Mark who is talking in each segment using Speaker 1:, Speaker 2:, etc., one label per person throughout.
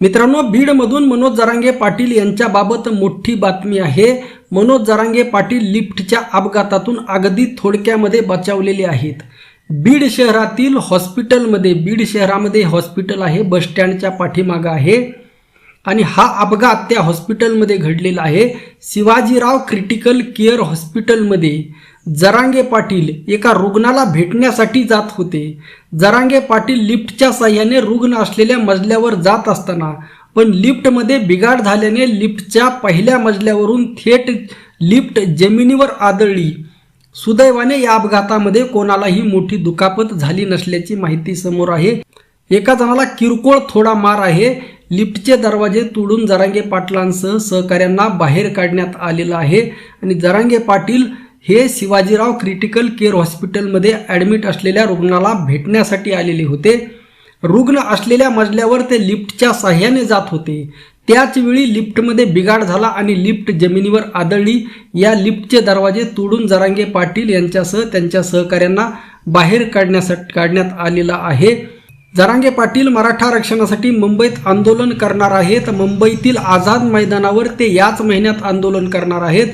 Speaker 1: मित्रांनो बीडमधून मनोज जरांगे पाटील यांच्याबाबत मोठी बातमी आहे. मनोज जरांगे पाटील लिफ्टच्या अपघातातून अगदी थोडक्यामध्ये बचावलेले आहेत. बीड शहरातील हॉस्पिटलमध्ये बीड शहरामध्ये हॉस्पिटल आहे बसस्टँडच्या पाठीमागं आहे. आणि हा अपघात त्या हॉस्पिटलमध्ये घडलेला आहे. शिवाजीराव क्रिटिकल केअर हॉस्पिटलमध्ये जरांगे पाटील एका रुग्णाला भेटण्यासाठी जात होते. जरांगे पाटील लिफ्टच्या साह्याने रुग्ण असलेल्या मजल्यावर जात असताना पण लिफ्टमध्ये बिघाड झाल्याने लिफ्टच्या पहिल्या मजल्यावरून थेट लिफ्ट जमिनीवर आदळली. सुदैवाने या अपघातामध्ये कोणालाही मोठी दुखापत झाली नसल्याची माहिती समोर आहे. एका जणाला किरकोळ थोडा मार आहे. लिफ्टचे दरवाजे तोडून जरांगे पाटलांसह सहकाऱ्यांना बाहेर काढण्यात आलेलं आहे. आणि जरांगे पाटील हे शिवाजीराव क्रिटिकल केअर हॉस्पिटलमध्ये ॲडमिट असलेल्या रुग्णाला भेटण्यासाठी आलेले होते. रुग्ण असलेल्या मजल्यावर ते लिफ्टच्या साह्याने जात होते. त्याचवेळी लिफ्टमध्ये बिघाड झाला आणि लिफ्ट जमिनीवर आदळली. या लिफ्टचे दरवाजे तोडून जरांगे पाटील यांच्यासह त्यांच्या सहकाऱ्यांना बाहेर काढण्यासाठी काढण्यात आलेला आहे. जरांगे पाटील मराठा आरक्षणासाठी मुंबईत आंदोलन करणार आहेत. मुंबईतील आझाद मैदानावर ते याच महिन्यात आंदोलन करणार आहेत.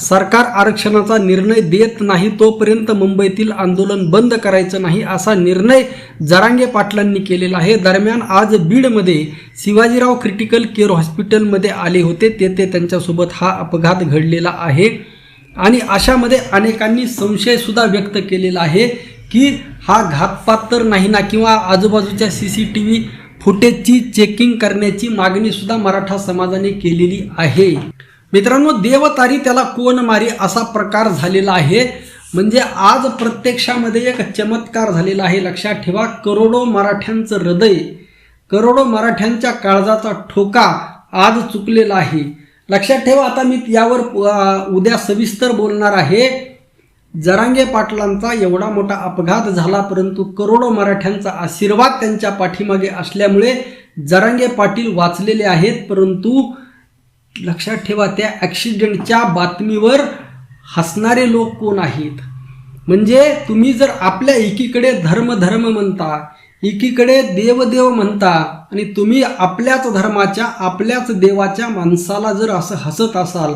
Speaker 1: सरकार आरक्षणाचा निर्णय देत नाही तोपर्यंत मुंबईतील आंदोलन बंद करायचं नाही असा निर्णय जरांगे पाटलांनी केलेला आहे. दरम्यान आज बीडमध्ये शिवाजीराव क्रिटिकल केअर हॉस्पिटलमध्ये आले होते. तेथे त्यांच्यासोबत हा अपघात घडलेला आहे. आणि अशामध्ये अनेकांनी संशयसुद्धा व्यक्त केलेला आहे की हा घातपात तर नाही ना किंवा आजूबाजूच्या सी सी टी व्ही फुटेजची चेकिंग करण्याची मागणीसुद्धा मराठा समाजाने केलेली आहे. मित्रांनो देवतारी त्याला कोण मारी असा प्रकार झालेला आहे. म्हणजे आज प्रत्यक्षामध्ये एक चमत्कार झालेला आहे. लक्षात ठेवा करोडो मराठ्यांचं हृदय करोडो मराठ्यांच्या काळजाचा ठोका आज चुकलेला आहे. लक्षात ठेवा आता मी यावर उद्या सविस्तर बोलणार आहे. जरांगे पाटलांचा एवढा मोठा अपघात झाला परंतु करोडो मराठ्यांचा आशीर्वाद त्यांच्या पाठीमागे असल्यामुळे जरांगे पाटील वाचलेले आहेत परंतु लक्षात ठेवा त्या ॲक्सिडेंटच्या बातमीवर हसणारे लोक कोण आहेत? म्हणजे तुम्ही जर आपल्या एकीकडे धर्म धर्म म्हणता एकीकडे देवदेव म्हणता आणि तुम्ही आपल्याच धर्माच्या आपल्याच देवाच्या माणसाला जर असं हसत असाल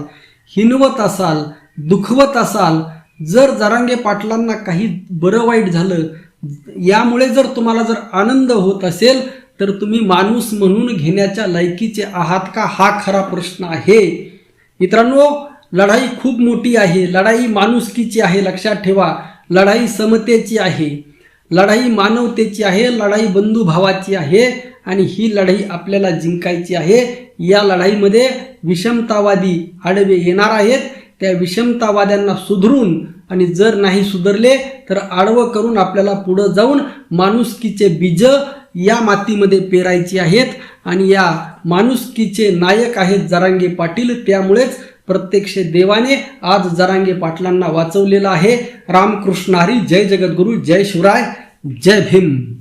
Speaker 1: हिनवत असाल दुखवत असाल जर जरांगे पाटलांना काही बरं वाईट झालं यामुळे जर तुम्हाला जर आनंद होत असेल तर तुम्ही माणूस म्हणून घेण्याच्या लायकीचे आहात का? हा खरा प्रश्न आहे. मित्रांनो लढाई खूप मोठी आहे. लढाई माणुसकीची आहे लक्षात ठेवा. लढाई समतेची आहे. लढाई मानवतेची आहे लढाई बंधुभावाची आहे आणि ही लढाई आपल्याला जिंकायची आहे. या लढाईमध्ये विषमतावादी आडवे येणार आहेत. त्या विषमतावाद्यांना सुधरून आणि जर नाही सुधरले तर आडवं करून आपल्याला पुढं जाऊन माणुसकीचे बीज या मातीमध्ये पेरायची आहेत. आणि या माणुसकीचे नायक आहेत जरांगे पाटील. त्यामुळेच प्रत्यक्ष देवाने आज जरांगे पाटलांना वाचवलेलं आहे. रामकृष्ण हरी. जय जगद्गुरू. जय शिवराय. जय भीम.